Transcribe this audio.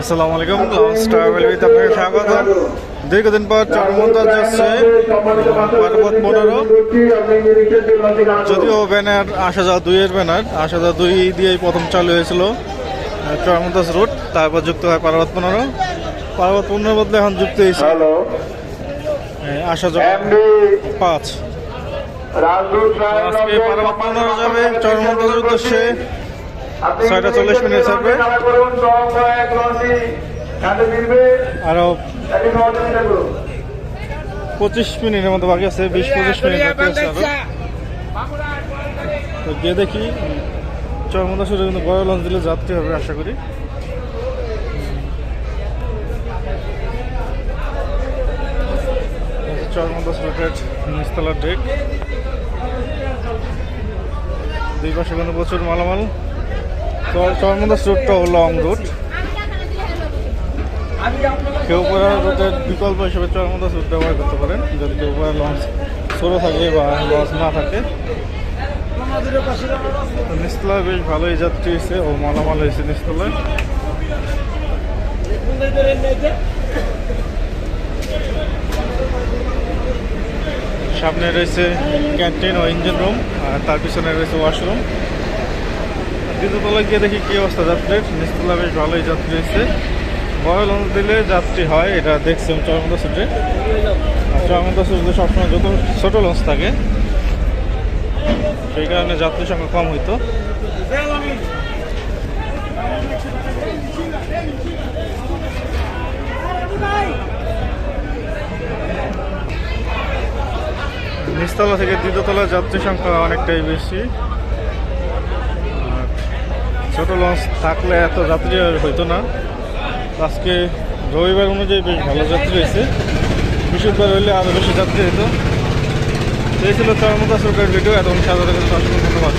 আসসালামু আলাইকুম launch travel with আপনাকে স্বাগত। দীর্ঘদিন পর চরমন্দাজ যাচ্ছে পার্বত পনেরো। যদিও ব্যানার আসা যাওয়া দুইয়ের ব্যানার আসা যাওয়া দুই দিয়েই প্রথম চালু হয়েছিল চরমন্দাজ রুট তারপর যুক্ত হয় পার্বত পনেরো। পার্বত পনেরোর বদলে এখন যুক্ত হয়েছে আসা যাওয়া পাঁচ। আজকে পার্বত পনেরো যাবে চরমন্দাজের উদ্দেশ্যে। ছয়টা চল্লিশ মিনিট থাকবে। করুন পঁচিশ মিনিটের মতো বাকি আছে বিশ পঁচিশ মিনিট বাকি আছে আরও। তো গিয়ে দেখি চরমদা শুরু কিন্তু বড় লঞ্চ দিলে যাত্রী হবে আশা করি। চরমদা সিলেটেড নিস্তলার ডেক দুই পাশে কিন্তু প্রচুর মালামাল। চরমদা রুটটা লং রুট কেউ পরে রুটের বিকল্প হিসেবে চরমদা রুট ব্যবহার করতে পারেন। যদি কেউ পরে লঞ্চ ছোটো থাকে বা লঞ্চ না থাকে। নিস্তলায় বেশ ভালোই যাত্রী হয়েছে ও মালামাল হয়েছে নিস্তলায়। সামনে রয়েছে ক্যান্টিন ও ইঞ্জিন রুম, আর তার পিছনে রয়েছে ওয়াশরুম। দ্বিতীয়তলায় গিয়ে দেখি কী অবস্থা যাত্রীর নিচতলা বেশ ভালোই যাত্রী হয়েছে লঞ্চ দিলে যাত্রী হয়, এটা দেখছিলাম চরমদা আর চরমদা সুটে সবসময় যত ছোটো লঞ্চ থাকে, সেই কারণে যাত্রীর সংখ্যা কম হইতো। নিচতলা থেকে দ্বিতীয়তলা যাত্রী সংখ্যা অনেকটাই বেশি। ছোট লঞ্চ থাকলে এত যাত্রী আর হইতো না। আজকে রবিবার অনুযায়ী বেশ ভালো যাত্রী হয়েছে। বৃহস্পতিবার হইলে আরও বেশি যাত্রী হইতো। এই ছিল তার মতো সরকারের ভিডিও। এতক্ষণ সাধারণ ধন্যবাদ।